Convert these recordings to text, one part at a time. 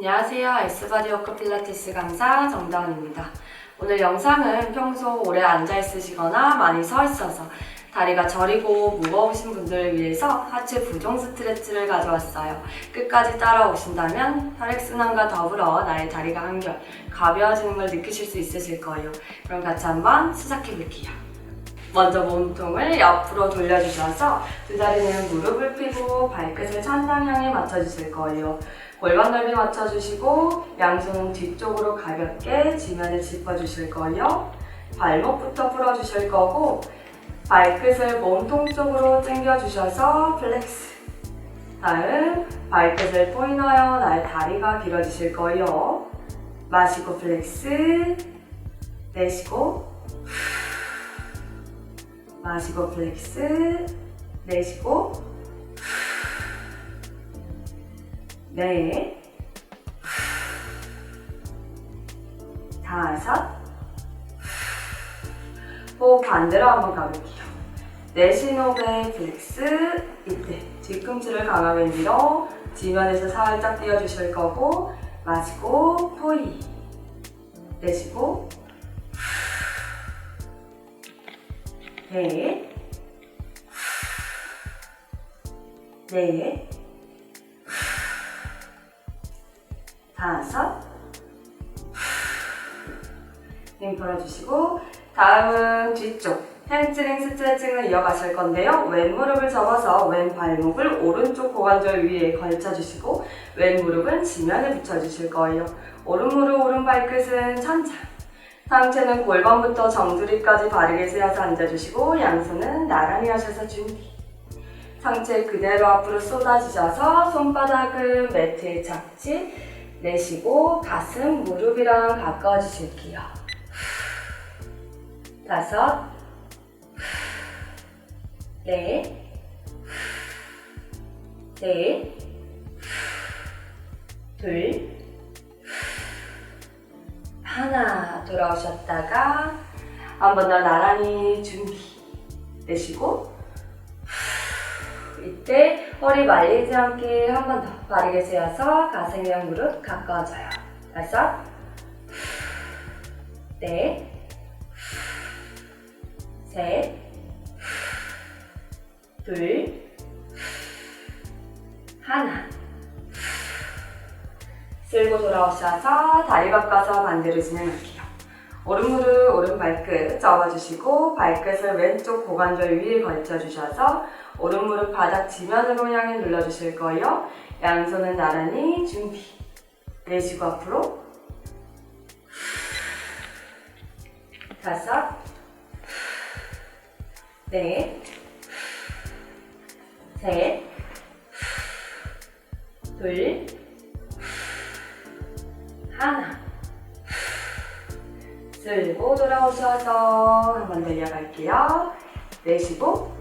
안녕하세요. S바디 워크 필라테스 강사 정다은입니다. 오늘 영상은 평소 오래 앉아 있으시거나 많이 서 있어서 다리가 저리고 무거우신 분들을 위해서 하체 부종 스트레치를 가져왔어요. 끝까지 따라오신다면 혈액순환과 더불어 나의 다리가 한결 가벼워지는 걸 느끼실 수 있으실 거예요. 그럼 같이 한번 시작해 볼게요. 먼저 몸통을 옆으로 돌려주셔서 두 다리는 무릎을 펴고 발끝을 천장 향해 맞춰주실 거예요. 골반 넓이 맞춰주시고 양손은 뒤쪽으로 가볍게 지면을 짚어주실 거예요. 발목부터 풀어주실 거고 발끝을 몸통 쪽으로 당겨주셔서 플렉스. 다음 발끝을 포인하여 나의 다리가 길어지실 거예요. 마시고 플렉스. 내쉬고 마시고 플렉스 내쉬고. 네. 다섯 호흡 반대로 한번 가볼게요. 내쉬는 호흡에 플렉스 이때 뒤꿈치를 강하게 밀어 지면에서 살짝 띄워주실 거고 마시고 포이. 내쉬고 넷, 넷, 다섯, 힘 풀어주시고 다음은 뒤쪽. 햄스트링 스트레칭을 이어가실 건데요. 왼 무릎을 접어서 왼 발목을 오른쪽 고관절 위에 걸쳐주시고 왼 무릎은 지면에 붙여주실 거예요. 오른 무릎 오른 발끝은 천장 상체는 골반부터 정수리까지 바르게 세워서 앉아주시고 양손은 나란히 하셔서 준비. 상체 그대로 앞으로 쏟아지셔서 손바닥은 매트에 착지. 내쉬고 가슴 무릎이랑 가까워지실게요. 다섯, 넷, 넷, 둘, 하나 돌아오셨다가 한 번 더 나란히 준비 내쉬고 이때 허리 말리지 않게 한 번 더 바르게 세워서 가슴이랑 무릎 가까워져요. 다섯 넷셋둘. 하나 쓸고 돌아오셔서 다리 바꿔서 반대로 진행할게요. 오른 무릎, 오른 발끝 접어주시고 발끝을 왼쪽 고관절 위에 걸쳐주셔서 오른 무릎 바닥 지면으로 향해 눌러주실 거예요. 양손은 나란히 준비. 내쉬고 앞으로. 다섯. 넷. 셋. 둘. 하나. 쓸고 돌아오셔서 한번 내려갈게요. 내쉬고.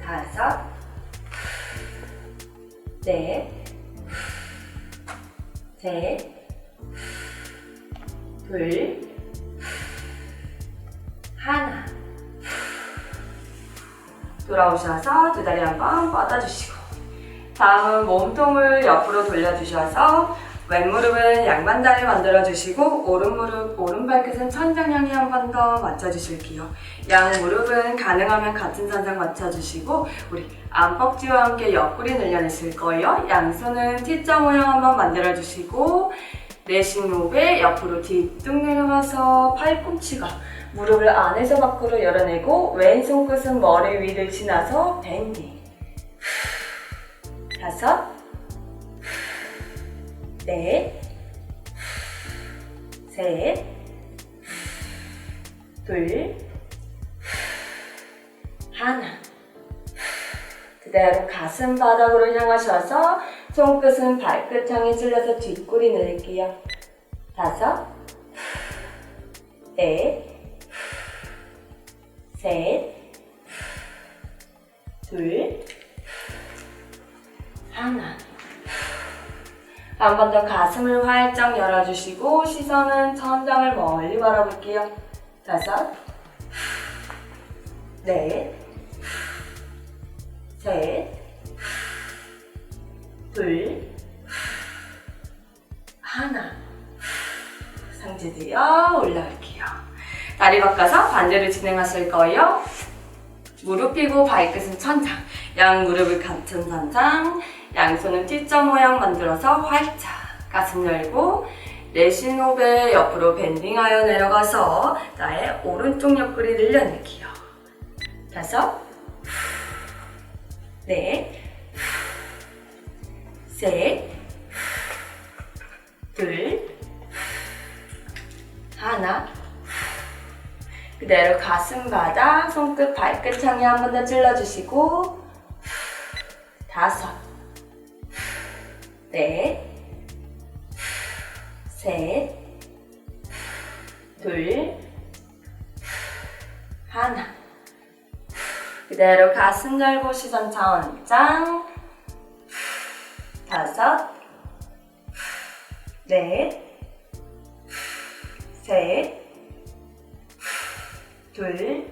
다섯. 넷셋둘. 하나. 돌아오셔서 두 다리 한번 뻗어주시고 다음은 몸통을 옆으로 돌려주셔서 왼 무릎은 양반다리 만들어주시고 오른 무릎, 오른 발끝은 천장 향해 한번 더 맞춰주실게요. 양 무릎은 가능하면 같은 선상 맞춰주시고 우리 안벅지와 함께 옆구리 늘려내실 거예요. 양손은 T자 모양 한번 만들어주시고 내쉬는 호흡에 옆으로 뒤뚝 내려가서 팔꿈치가 무릎을 안에서 밖으로 열어내고 왼손 끝은 머리 위를 지나서 밴딩 다섯, 넷, 셋, 둘, 하나. 그대로 가슴 바닥으로 향하셔서 손끝은 발끝 향해 찔러서 뒷구리 늘릴게요. 다섯, 넷, 셋, 둘, 한 번 더 가슴을 활짝 열어주시고 시선은 천장을 멀리 바라볼게요. 다섯, 넷, 셋, 둘, 하나. 상체 들여 올라올게요. 다리 바꿔서 반대로 진행하실 거예요. 무릎 펴고 발끝은 천장. 양 무릎을 같은 선상. 양손은 T자 모양 만들어서 활짝. 가슴 열고 호흡에 옆으로 밴딩하여 내려가서 나의 오른쪽 옆구리 늘려내기요. 다섯, 넷, 셋, 둘, 하나. 그대로 가슴 바닥, 손끝, 발끝 향해 한 번 더 찔러주시고 다섯, 넷, 셋, 둘, 하나. 그대로 가슴 열고 시선 천장. 다섯, 넷, 셋, 둘,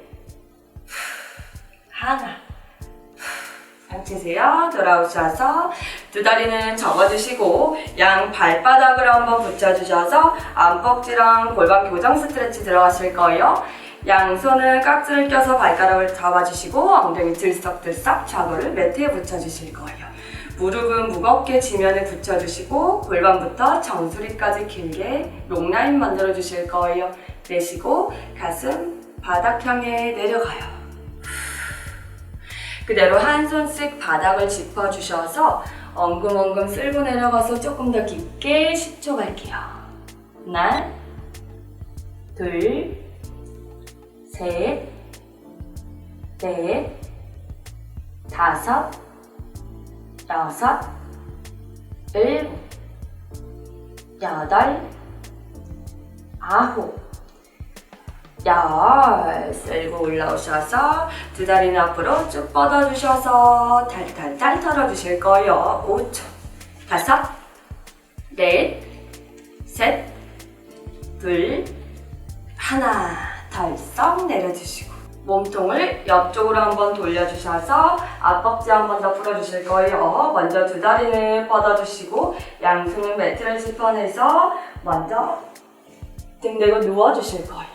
하나. 상체세요. 돌아오셔서 두 다리는 접어주시고 양 발바닥을 한번 붙여주셔서 안벅지랑 골반 교정 스트레치 들어가실 거예요. 양손은 깍지를 껴서 발가락을 잡아주시고 엉덩이 들썩들썩 좌우를 매트에 붙여주실 거예요. 무릎은 무겁게 지면에 붙여주시고 골반부터 정수리까지 길게 롱라인 만들어주실 거예요. 내쉬고 가슴 바닥 향해 내려가요. 그대로 한 손씩 바닥을 짚어주셔서 엉금엉금 쓸고 내려가서 조금 더 깊게 10초 갈게요. 하나, 둘, 셋, 넷, 다섯, 여섯, 일곱, 여덟, 아홉, 열 쓸고 올라오셔서 두 다리는 앞으로 쭉 뻗어주셔서 탈탈탈 털어주실 거예요. 5초 다섯 넷 셋, 둘, 하나 덜썩 내려주시고 몸통을 옆쪽으로 한번 돌려주셔서 앞벅지 한번 더 풀어주실 거예요. 먼저 두 다리는 뻗어주시고 양손은 매트를 짚어내서 먼저 등 대고 누워주실 거예요.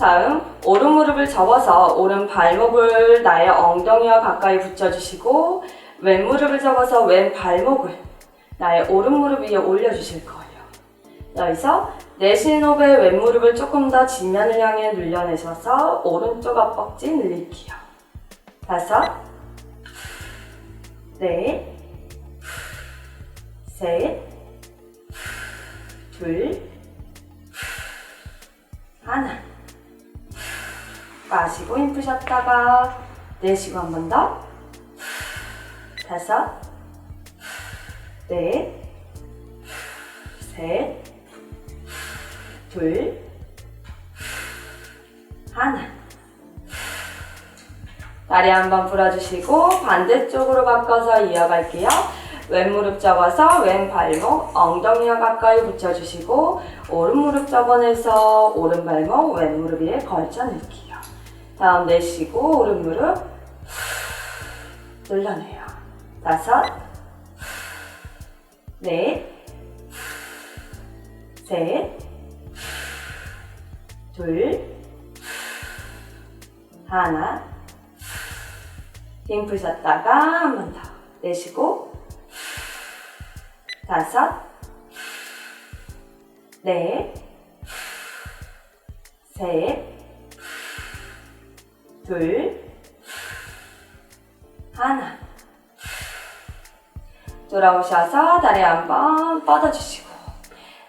다음 오른 무릎을 접어서 오른 발목을 나의 엉덩이와 가까이 붙여주시고 왼 무릎을 접어서 왼 발목을 나의 오른 무릎 위에 올려주실 거예요. 여기서 내쉬는 호흡에 왼 무릎을 조금 더 지면을 향해 늘려내셔서 오른쪽 앞벅지 늘릴게요. 다섯, 넷, 셋, 둘, 하나. 마시고 힘 푸셨다가 내쉬고 한 번 더. 다섯, 넷, 셋, 둘, 하나. 다리 한번 풀어주시고 반대쪽으로 바꿔서 이어갈게요. 왼 무릎 접어서 왼 발목 엉덩이와 가까이 붙여주시고 오른 무릎 접어내서 오른 발목 왼 무릎 위에 걸쳐 넣기요. 다음 내쉬고 오른 무릎. 늘려내요. 다섯, 넷, 셋, 둘, 하나. 힘 푸셨다가 한 번 더. 내쉬고. 다섯, 넷, 셋, 둘, 하나. 돌아오셔서 다리 한번 뻗어주시고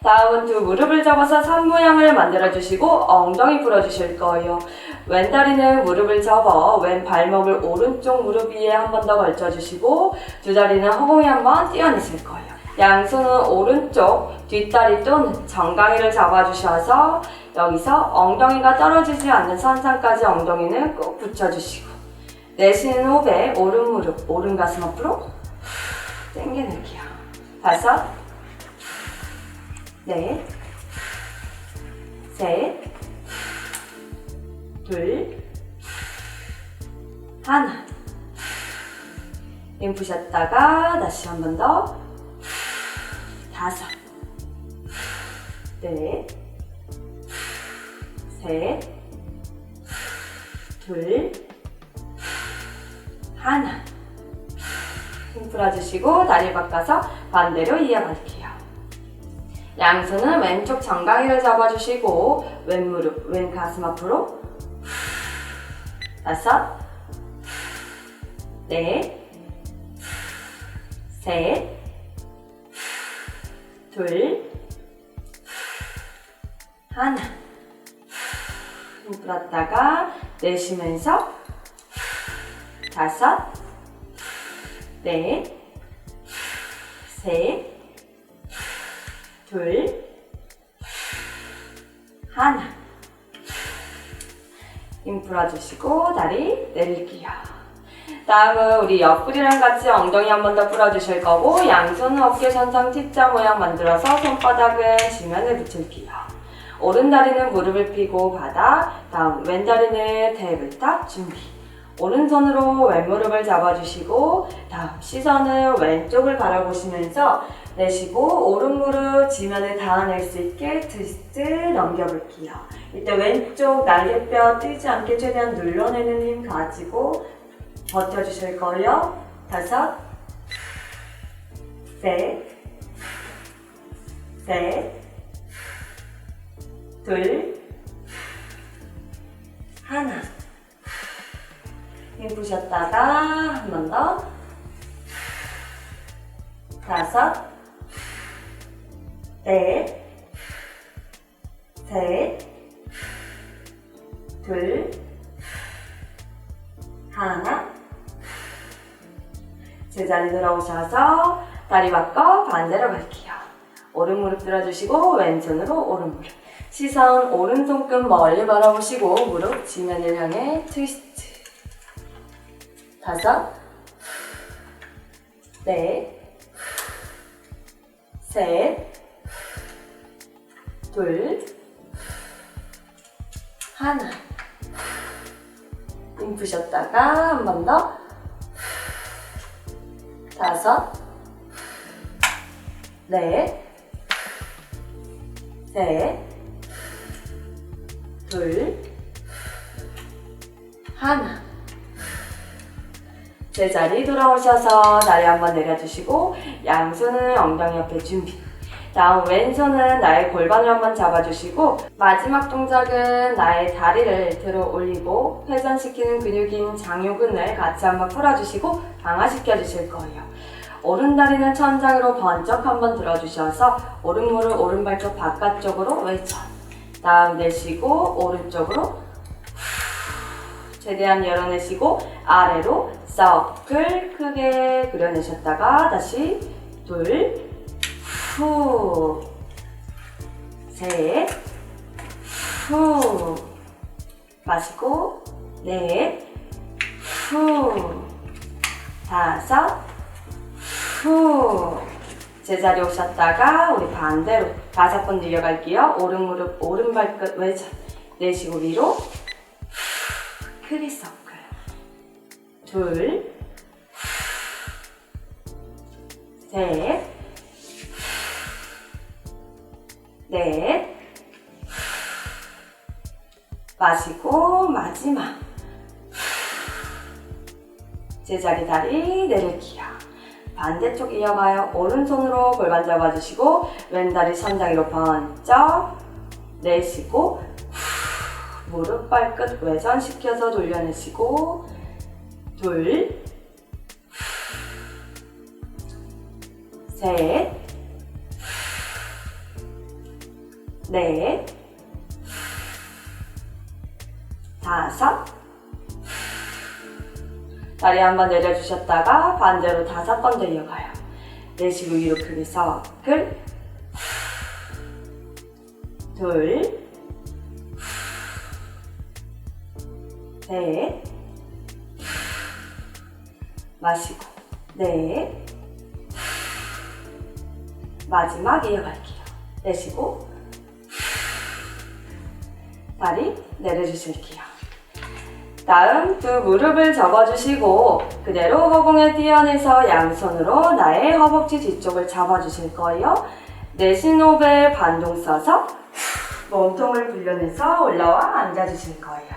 다음은 두 무릎을 접어서 산 모양을 만들어주시고 엉덩이 풀어주실 거예요. 왼 다리는 무릎을 접어 왼 발목을 오른쪽 무릎 위에 한 번 더 걸쳐주시고 두 다리는 허공에 한 번 띄어내실 거예요. 양손은 오른쪽 뒷다리 또는 정강이를 잡아주셔서 여기서 엉덩이가 떨어지지 않는 선상까지 엉덩이는 꼭 붙여주시고 내쉬는 호흡에 오른 무릎, 오른 가슴 앞으로 당겨낼게요. 다섯, 넷, 셋, 둘, 하나. 힘 푸셨다가 다시 한 번 더. 다섯. 넷. 셋. 둘. 하나. 힘 풀어주시고 다리 바꿔서 반대로 이어갈게요. 양손은 왼쪽 정강이를 잡아주시고 왼 무릎, 왼 가슴 앞으로 다섯, 넷, 셋, 둘, 하나. 힘 풀었다가 내쉬면서 다섯, 넷, 셋, 둘, 하나. 힘 풀어주시고 다리 내릴게요. 다음은 우리 옆구리랑 같이 엉덩이 한 번 더 풀어주실 거고 양손은 어깨 선상 T자 모양 만들어서 손바닥은 지면에 붙일게요. 오른 다리는 무릎을 펴고 바닥, 다음 왼 다리는 테이블탑 준비. 오른손으로 왼무릎을 잡아주시고 다음 시선을 왼쪽을 바라보시면서 내쉬고 오른 무릎 지면에 닿아낼 수 있게 트위스트 넘겨볼게요. 이때 왼쪽 날개뼈 뛰지 않게 최대한 눌러내는 힘 가지고 버텨주실 거예요. 다섯, 셋, 셋, 둘, 하나. 힘 푸셨다가 한 번 더. 다섯, 넷, 셋, 둘, 하나. 제자리 들어오셔서 다리 바꿔 반대로 갈게요. 오른 무릎 들어주시고 왼손으로 오른 무릎. 시선 오른손끝 멀리 바라보시고 무릎 지면을 향해 트위스트. 다섯, 넷, 셋, 둘, 하나. 힘 푸셨다가 한 번 더. 다섯, 넷, 셋, 둘, 하나. 제자리 돌아오셔서 다리 한번 내려주시고 양손은 엉덩이 옆에 준비. 다음 왼손은 나의 골반을 한번 잡아주시고 마지막 동작은 나의 다리를 들어 올리고 회전시키는 근육인 장요근을 같이 한번 풀어주시고 강화시켜 주실 거예요. 오른 다리는 천장으로 번쩍 한번 들어주셔서 오른 무릎 오른 발톱 바깥쪽으로 외전. 다음 내쉬고 오른쪽으로 최대한 열어내시고 아래로 서클 크게 그려내셨다가 다시 둘, 후, 셋, 후, 마시고 넷, 후, 다섯, 후. 제자리 오셨다가 우리 반대로 다섯 번 내려갈게요. 오른 무릎, 오른 발 끝 외전. 내쉬고 위로. 크리서클. 둘. 셋. 넷. 마시고 마지막. 제자리 다리 내릴게요. 반대쪽 이어가요. 오른손으로 골반 잡아주시고 왼다리 천장 위로 번쩍 내쉬고 무릎 발끝 외전시켜서 돌려내시고 둘 셋, 넷, 다섯, 다리 한 번 내려주셨다가 반대로 다섯 번 내려가요. 내쉬고 위로 크게 서클 둘 셋, 마시고 넷, 마지막 이어갈게요. 내쉬고 다리 내려주실게요. 다음 두 무릎을 접어주시고 그대로 허공에 띄어내서 양손으로 나의 허벅지 뒤쪽을 잡아주실 거예요. 내쉬는 호흡에 반동 써서 몸통을 불려내서 올라와 앉아주실 거예요.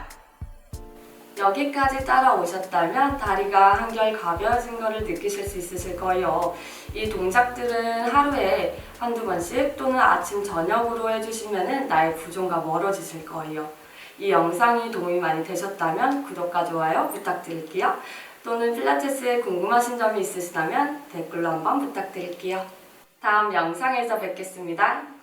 여기까지 따라오셨다면 다리가 한결 가벼워진 것을 느끼실 수 있으실 거예요. 이 동작들은 하루에 한두 번씩 또는 아침, 저녁으로 해주시면 나의 부종과 멀어지실 거예요. 이 영상이 도움이 많이 되셨다면 구독과 좋아요 부탁드릴게요. 또는 필라테스에 궁금하신 점이 있으시다면 댓글로 한번 부탁드릴게요. 다음 영상에서 뵙겠습니다.